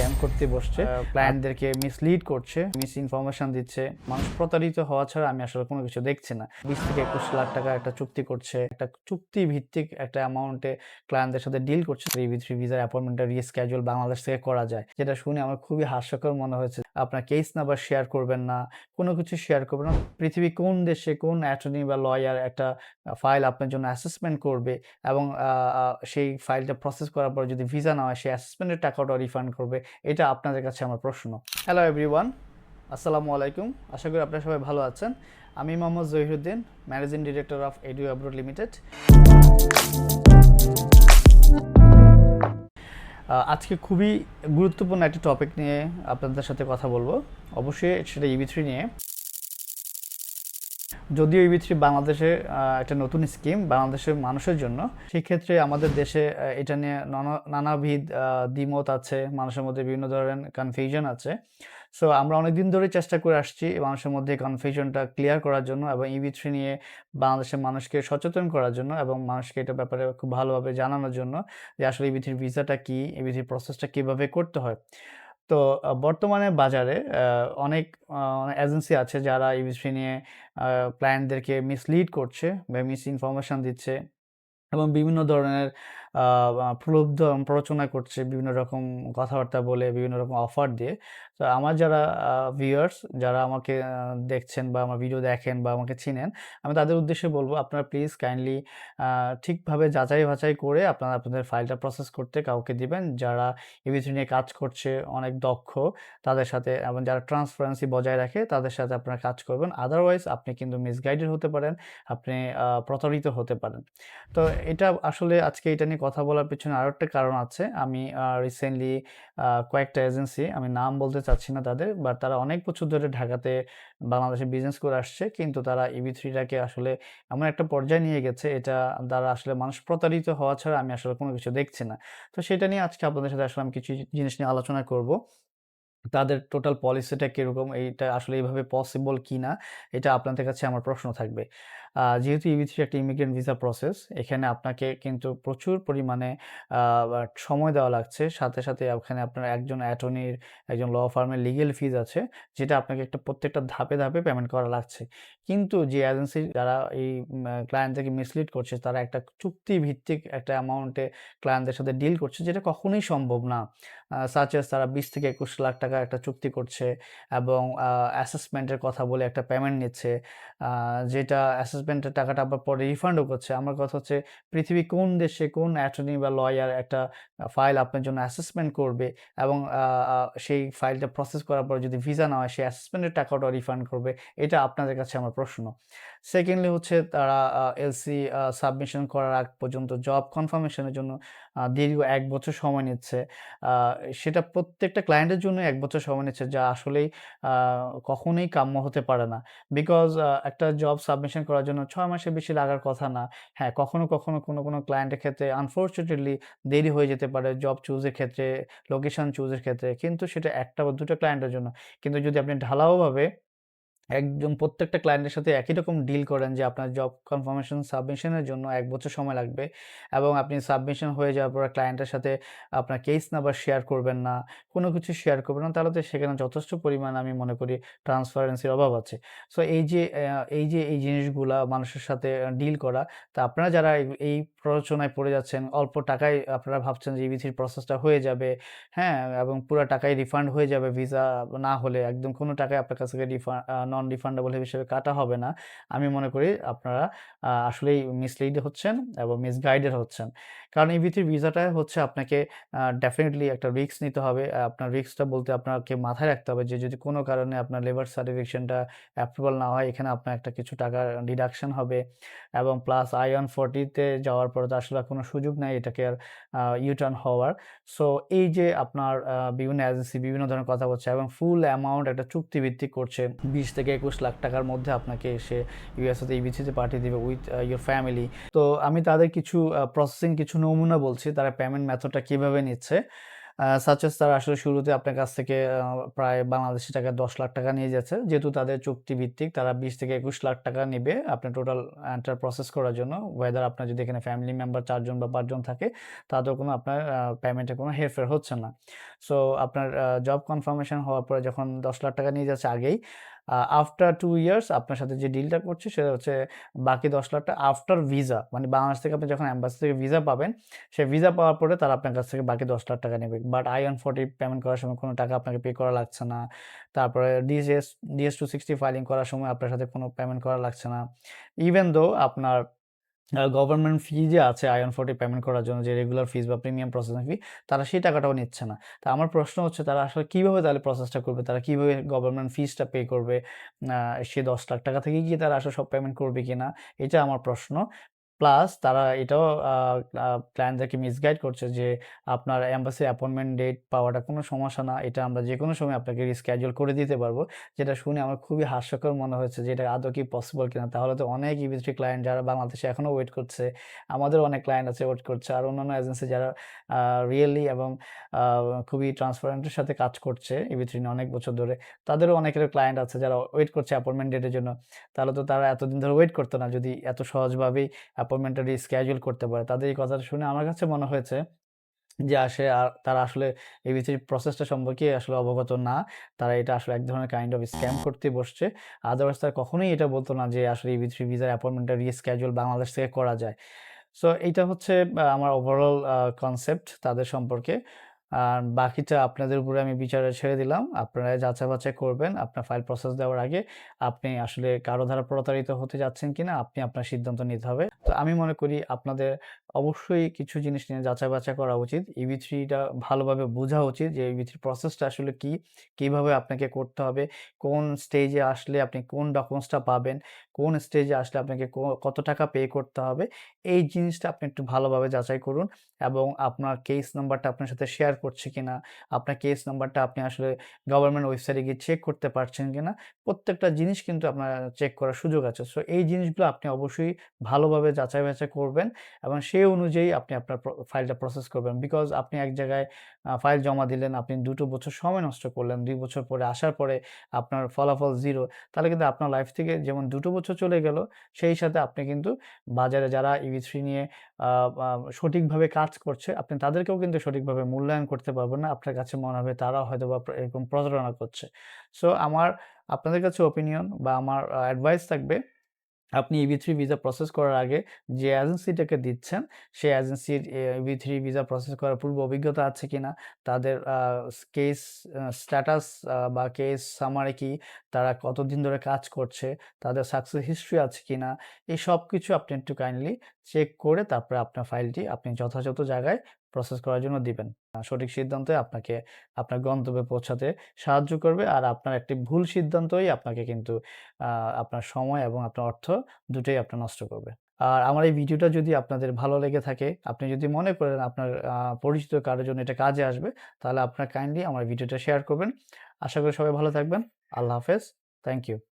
Scam করতে বসছে। ক্লায়েন্টদেরকে মিসলিড করছে মিস ইনফরমেশন দিচ্ছে। মানুষ প্রতারিত হওয়া ছাড়া আমি আসলে কোনো কিছু দেখছি না। বিশ থেকে একুশ লাখ টাকা একটা চুক্তি করছে। একটা চুক্তি ভিত্তিক একটা অ্যামাউন্টে ক্লায়েন্টদের সাথে ডিল করছে। থ্রি থ্রি ভিসার অ্যাপয়েন্টমেন্টটা রিস্ক্যাজুয়াল বাংলাদেশ থেকে করা যায়। যেটা শুনে আমার খুবই হাস্যকর মনে হয়েছে। আপনার কেস নাম্বার শেয়ার করবেন না। কোনো কিছু শেয়ার করবেন না। পৃথিবী কোন দেশে কোন অ্যাটর্নি বা লয়ার একটা ফাইল আপনার জন্য অ্যাসেসমেন্ট করবে এবং সেই ফাইলটা প্রসেস করার পর যদি ভিসা না হয় সেই অ্যাসেসমেন্টের টাকাটা রিফান্ড করবে। এটা আপনাদের কাছে আমার প্রশ্ন। হ্যালো এভরিওয়ান আসসালামু আলাইকুম। আশা করি আপনারা সবাই ভালো আছেন। আমি Mohammad Jahiruddin managing director of ADO abroad limited আজকে খুবই গুরুত্বপূর্ণ একটা টপিক নিয়ে আপনাদের সাথে কথা বলব। অবশ্যই সেটা ইবি থ্রি নিয়ে। যদিও ইবি থ্রি বাংলাদেশে একটা নতুন স্কিম বাংলাদেশের মানুষের জন্য, সেক্ষেত্রে আমাদের দেশে এটা নিয়ে নানা- নানাবিধ দ্বিমত আছে, মানুষের মধ্যে বিভিন্ন ধরনের কনফিউশন আছে। সো আমরা অনেকদিন ধরে চেষ্টা করে আসছি মানুষের মধ্যে কনফিউশনটা ক্লিয়ার করার জন্য এবং ইবি থ্রি নিয়ে বাংলাদেশের মানুষকে সচেতন করার জন্য এবং মানুষকে এটা ব্যাপারে খুব ভালোভাবে জানানোর জন্য যে আসলে ইবি থ্রির ভিসাটা কী ইবি থ্রির প্রসেসটা কীভাবে করতে হয়। তো বর্তমানে বাজারে অনেক এজেন্সি আছে যারা এই বিষয় নিয়ে ক্লায়েন্টদেরকে মিসলিড করছে বা মিস ইনফরমেশন দিচ্ছে এবং বিভিন্ন ধরনের প্রলুব্ধ, প্ররোচনা করছে বিভিন্ন রকম কথাবার্তা বলে, বিভিন্ন রকম অফার দিয়ে। তো আমার যারা ভিউয়ার্স যারা আমাকে দেখছেন বা আমার ভিডিও দেখেন বা আমাকে চিনেন, আমি তাদের উদ্দেশ্যে বলব আপনারা প্লিজ কাইন্ডলি ঠিকভাবে যাচাই বাছাই করে আপনারা আপনাদের ফাইলটা প্রসেস করতে কাউকে দিবেন। যারা ইবিসি নিয়ে কাজ করছে, অনেক দক্ষ, তাদের সাথে এবং যারা ট্রান্সপারেন্সি বজায় রাখে, তাদের সাথে আপনারা কাজ করবেন। আদারওয়াইজ আপনি কিন্তু মিসগাইডেড হতে পারেন, আপনি প্রতারিত হতে পারেন। তো এটা আসলে আজকে এটা নিয়ে কথা বলার পিছনে আরও একটা কারণ আছে। আমি রিসেন্টলি কয়েকটা এজেন্সি আমি নাম বলতে চাচ্ছি না তাদের বাট তারা অনেক বছর ধরে ঢাকাতে বাংলাদেশে বিজনেস করে আসছে, কিন্তু তারা ইবি থ্রিটাকে আসলে এমন একটা পর্যায়ে নিয়ে গেছে, এটা দ্বারা আসলে মানুষ প্রতারিত হওয়া ছাড়া আমি আসলে কোনো কিছু দেখছি না। তো সেটা নিয়ে আজকে আপনাদের সাথে আসলে আমি কিছু জিনিস নিয়ে আলোচনা করব। তাদের টোটাল পলিসিটা কীরকম? এইটা আসলে এইভাবে পসিবল কি না এটা আপনাদের কাছে আমার প্রশ্ন থাকবে। যেহেতু ইবি থ্রি একটা ইমিগ্রেন্ট ভিসা প্রসেস এখানে আপনাকে কিন্তু প্রচুর পরিমাণে সময় দেওয়া লাগছে। সাথে সাথে ওখানে আপনার একজন অ্যাটর্নির একজন ল ফার্মের লিগেল ফিজ আছে, যেটা আপনাকে একটা প্রত্যেকটা ধাপে ধাপে পেমেন্ট করা লাগছে। কিন্তু যে এজেন্সি যারা এই ক্লায়েন্টদেরকে মিসলিড করছে, তারা একটা চুক্তি ভিত্তিক একটা অ্যামাউন্টে ক্লায়েন্টদের সাথে ডিল করছে, যেটা কখনোই সম্ভব না। সাচেস তারা বিশ থেকে একুশ লাখ টাকা একটা চুক্তি করছে এবং অ্যাসেসমেন্টের কথা বলে একটা পেমেন্ট নিচ্ছে। যেটা অ্যাসেসমেন্টের টাকাটা আবার পরে রিফান্ডও করছে। আমার কথা হচ্ছে, পৃথিবী কোন দেশে কোন অ্যাটর্নি বা লয়ার একটা ফাইল আপনার জন্য অ্যাসেসমেন্ট করবে এবং সেই ফাইলটা প্রসেস করার পর যদি ভিসা না হয়, সেই অ্যাসেসমেন্টের টাকাটা রিফান্ড করবে। এটা আপনাদের কাছে আমার প্রশ্ন। সেকেন্ডলি হচ্ছে তারা এলসি সাবমিশন করার আগ পর্যন্ত জব কনফার্মেশনের জন্য দীর্ঘ এক বছর সময় নিচ্ছে। সেটা প্রত্যেকটা ক্লায়েন্টের জন্য এক বছর সময় নিচ্ছে, যা আসলেই কখনোই কাম্য হতে পারে না। বিকজ একটা জব সাবমিশন করার জন্য ছয় মাসের বেশি লাগার কথা না। হ্যাঁ কখনো কখনো কোনো কোনো ক্লায়েন্টের ক্ষেত্রে আনফর্চুনেটলি দেরি হয়ে যেতে পারে জব চুজের ক্ষেত্রে লোকেশন চুজের ক্ষেত্রে। কিন্তু সেটা একটা বা দুটো ক্লায়েন্টের জন্য। কিন্তু যদি আপনি ঢালাওভাবে একদম প্রত্যেকটা ক্লায়েন্টের সাথে একই রকম ডিল করেন যে আপনার জব কনফার্মেশন সাবমিশনের জন্য এক বছর সময় লাগবে এবং আপনি সাবমিশন হয়ে যাওয়ার পর ক্লায়েন্টের সাথে আপনার কেস নাম্বার শেয়ার করবেন না, কোনো কিছু শেয়ার করবেন না, তাহলে তো সেখানে যথেষ্ট পরিমাণ আমি মনে করি ট্রান্সপারেন্সির অভাব আছে। সো এই যে এই যে, এই জিনিসগুলা মানুষের সাথে ডিল করা, তা আপনারা যারা এই- এই প্ররোচনায় পড়ে যাচ্ছেন, অল্প টাকায় আপনারা ভাবছেন যে ইবিসির প্রসেসটা হয়ে যাবে হ্যাঁ এবং পুরো টাকায় রিফান্ড হয়ে যাবে ভিসা না হলে একদম কোনো টাকায় আপনার কাছ থেকে রিফান্ড নন রিফান্ডেবল হিসেবে কাটা হবে না। আমি মনে করি আপনারা আসলেই মিসলিড হচ্ছেন এবং মিসগাইডেড হচ্ছেন। কারণ ইবিসির ভিসাটা হচ্ছে আপনাকে ডেফিনেটলি একটা রিস্ক নিতে হবে। আপনার রিস্কটা বলতে আপনাকে মাথায় রাখতে হবে যে, যদি কোনো কারণে আপনার লেবার সার্টিফিকেশনটা অ্যাপ্রুভাল না হয়, এখানে আপনার একটা কিছু টাকা ডিডাকশন হবে এবং প্লাস আই ওয়ান ফোরটিতে যাওয়ার পরে তো আসলে কোনো সুযোগ নাই এটাকে আর ইউটার্ন হওয়ার। সো এই যে আপনার বিভিন্ন এজেন্সি বিভিন্ন ধরনের কথা বলছে এবং ফুল অ্যামাউন্ট একটা চুক্তিভিত্তিক করছে, বিশ থেকে একুশ লাখ টাকার মধ্যে আপনাকে এসে ইউএসএতে ইবিসিতে পাঠিয়ে দেবে উইথ ইউর ফ্যামিলি তো আমি তাদের কিছু প্রসেসিং কিছু নমুনা বলছি তারা পেমেন্ট মেথডটা কীভাবে নিচ্ছে সাচেস তারা আসলে শুরুতে আপনার কাছ থেকে প্রায় বাংলাদেশী টাকায় ১০ লাখ টাকা নিয়ে যাচ্ছে। যেহেতু তাদের চুক্তিভিত্তিক তারা ২০ থেকে ২১ লাখ টাকা নেবে আপনার টোটাল এন্টার প্রসেস করার জন্য। ওয়েদার আপনার যদি এখানে ফ্যামিলি মেম্বার চারজন বা পাঁচজন থাকে তাতেও কোনো আপনার পেমেন্টে কোনো হেরফের হচ্ছে না। সো আপনার জব কনফার্মেশন হওয়ার পরে যখন ১০ লাখ টাকা নিয়ে যাচ্ছে আগেই, আফটার টু ইয়ার্স আপনার সাথে যে ডিলটা করছে সেটা হচ্ছে বাকি দশ লাখটা আফটার ভিসা মানে বাংলাদেশ থেকে আপনি যখন অ্যাম্বাসি থেকে ভিসা পাবেন, সেই ভিসা পাওয়ার পরে তারা আপনার কাছ থেকে বাকি ১০ লাখ টাকা নেবে। But I one forty payment করার সময় কোনো টাকা আপনাকে পে করা লাগছে না। তারপরে DS DS two sixty filing করার সময় আপনার সাথে কোনো পেমেন্ট করা লাগছে না। ইভেন দো আপনার গভর্নমেন্ট ফি যে আছে আয়ন ফোর্টি পেমেন্ট করার জন্য, যে রেগুলার ফিস বা প্রিমিয়াম প্রসেসিং ফি তারা সেই টাকাটাও নিচ্ছে না। তা আমার প্রশ্ন হচ্ছে, তারা আসলে কীভাবে তাহলে প্রসেসটা করবে? তারা কীভাবে গভর্নমেন্ট ফিসটা পে করবে? সে ১০ লাখ টাকা থেকে গিয়ে তারা আসলে সব পেমেন্ট করবে কি না এটা আমার প্রশ্ন। প্লাস তারা এটাও ক্লায়েন্টদেরকে মিসগাইড করছে যে, আপনার এম্বাসি অ্যাপয়েন্টমেন্ট ডেট পাওয়াটা কোনো সমস্যা না। এটা আমরা যে কোনো সময় আপনাকে রিস্কেডিউল করে দিতে পারব। যেটা শুনে আমার খুবই হাস্যকর মনে হয়েছে যে, এটা আদৌ কি পসিবল কিনা? তাহলে তো অনেক EB3 ক্লায়েন্ট যারা বাংলাদেশে এখনও ওয়েট করছে। আমাদেরও অনেক ক্লায়েন্ট আছে ওয়েট করছে। আর অন্যান্য এজেন্সি যারা রিয়েলি এবং খুবই ট্রান্সপারেন্টের সাথে কাজ করছে EB3 নিয়ে অনেক বছর ধরে। তাদেরও অনেকের ক্লায়েন্ট আছে যারা ওয়েট করছে অ্যাপয়েন্টমেন্ট ডেটের জন্য। তাহলে তো তারা এতদিন ধরে ওয়েট করতো না যদি এত সহজভাবেই অ্যাপয়েন্টমেন্টটা রিস্কেডিউল করতে পারে। তাদের এই কথাটা শুনে আমার কাছে মনে হয়েছে যে আসে আর তারা আসলে এই EB3 প্রসেসটা সম্পর্কে আসলে অবগত না। তারা এটা আসলে এক ধরনের কাইন্ড অফ স্ক্যাম করতে বসছে। আদারওয়াইজ তারা কখনোই এটা বলতো না যে, আসলে এই EB3 ভিসার অ্যাপয়েন্টমেন্টটা রিস্কেডিউল বাংলাদেশ থেকে করা যায়। সো এইটা হচ্ছে আমার ওভারঅল কনসেপ্ট তাদের সম্পর্কে। আর বাকিটা আপনাদের উপরে আমি বিচারে ছেড়ে দিলাম। আপনারা যাচাই-বাছাই করবেন। আপনার ফাইল প্রসেস দেওয়ার আগে আপনি আসলে কারও দ্বারা প্রতারিত হতে যাচ্ছেন কিনা, আপনি আপনার সিদ্ধান্ত নিতে হবে। তো আমি মনে করি আপনাদের অবশ্যই কিছু জিনিস নিয়ে যাচাই-বাছাই করা উচিত। EB3 টা ভালোভাবে বোঝা উচিত যে EB3 প্রসেসটা আসলে কি? কীভাবে আপনাকে করতে হবে? কোন স্টেজে আসলে আপনি কোন ডকুমেন্টসটা পাবেন? কোন স্টেজে আসলে আপনাকে কত টাকা পে করতে হবে? এই জিনিসটা আপনি একটু ভালোভাবে যাচাই করুন এবং আপনার কেস নাম্বারটা আপনার সাথে শেয়ার করছে কিনা? আপনার কেস নাম্বারটা আপনি আসলে গভর্নমেন্ট ওয়েবসাইটে গিয়ে চেক করতে পারছেন কিনা? প্রত্যেকটা জিনিস কিন্তু আপনার চেক করার সুযোগ আছে। সো এই জিনিসগুলো আপনি অবশ্যই ভালোভাবে যাচাই-বাছাই করবেন এবং সেই অনুযায়ী আপনি আপনার ফাইলটা প্রসেস করবেন। বিকজ আপনি এক জায়গায় ফাইল জমা দিলেন, আপনি দুটো বছর সময় নষ্ট করলেন। দুই বছর পরে আসার পরে আপনার ফলাফল জিরো তাহলে কিন্তু আপনার লাইফ থেকে যেমন দুটো বছর চলে গেল, সেই সাথে আপনি কিন্তু বাজারে যারা EB3 নিয়ে আ আ সঠিকভাবে কাজ করছে, আপনি তাদেরকেও কিন্তু সঠিকভাবে মূল্যায়ন করতে পারবেন না। আপনার কাছে মনে হবে তারাও হয়তো বা এরকম প্রতারণা করছে। সো আমার আপনাদের কাছে ওপিনিয়ন বা আমার অ্যাডভাইস থাকবে আপনি ইবি থ্রি ভিসা প্রসেস করার আগে যে এজেন্সিটাকে দিচ্ছেন, সেই এজেন্সির এ EB3 ভিসা প্রসেস করার পূর্ব অভিজ্ঞতা আছে কিনা? তাদের কেস স্ট্যাটাস বা কেস সামারে কি? তারা কতদিন ধরে কাজ করছে? তাদের সাকসেস হিস্ট্রি আছে কি না এই সব কিছু আপনি একটু কাইন্ডলি চেক করে তারপরে আপনার ফাইলটি আপনি যথাযথ জায়গায় প্রসেস করার জন্য দিবেন। সঠিক সিদ্ধান্তে আপনাকে আপনার গন্তব্যে পৌঁছাতে সাহায্য করবে। আর আপনার একটি ভুল সিদ্ধান্তই আপনাকে কিন্তু আপনার সময় এবং আপনার অর্থ দুটোই আপনার নষ্ট করবে। আর আমার এই ভিডিওটা যদি আপনাদের ভালো লেগে থাকে, আপনি যদি মনে করেন আপনার পরিচিত কারোর জন্য এটা কাজে আসবে, তাহলে আপনার কাইন্ডলি আমার ভিডিওটা শেয়ার করবেন। আশা করি সবাই ভালো থাকবেন। আল্লাহ হাফেজ। Thank you.